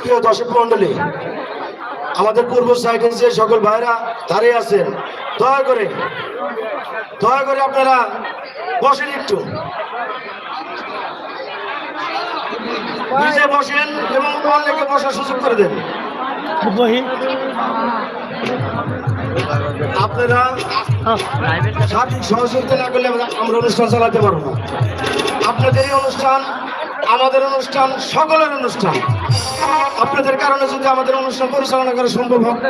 প্রিয় দর্শক মন্ডলী আমাদের পূর্ব সাইডে যে সকল ভাইরা দাঁড়িয়ে আছেন, দয়া করে দয়া করে আপনারা বসেন একটু। নিজে বসেন এবং অন্যকে বসার সুযোগ করে দেন। আপনারা সার্বিক সহযোগিতা না করলে আমরা- অনুষ্ঠান চালাতে পারব না। আপনাদের এই অনুষ্ঠান আমাদের অনুষ্ঠান, সকলের অনুষ্ঠান। যদি আমাদের অনুষ্ঠান পরিচালনা করা সম্ভব হয়-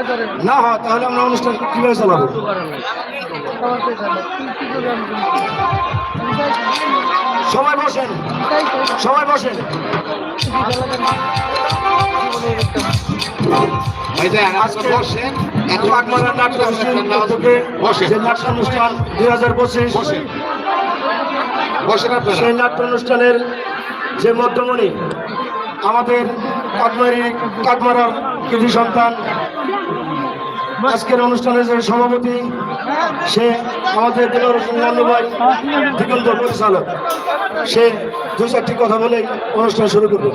না হয় তাহলে আমরা অনুষ্ঠান কীভাবে চালাবো? সবাই বসেন সবাই বসেন। বাগমারা নাট্য অনুষ্ঠান থেকে যে নাট্য অনুষ্ঠান দুই হাজার পঁচিশ সেই নাট্য অনুষ্ঠানের যে মধ্যমণি আমাদের কাকমারি কাকমারার কৃষি সন্তান। আজকের অনুষ্ঠানের যে সভাপতি, সে আমাদের দিলর হোসেন ভাই, দিগন্ত পরিচালক। সে দু চারটি কথা বলে অনুষ্ঠান শুরু করবে।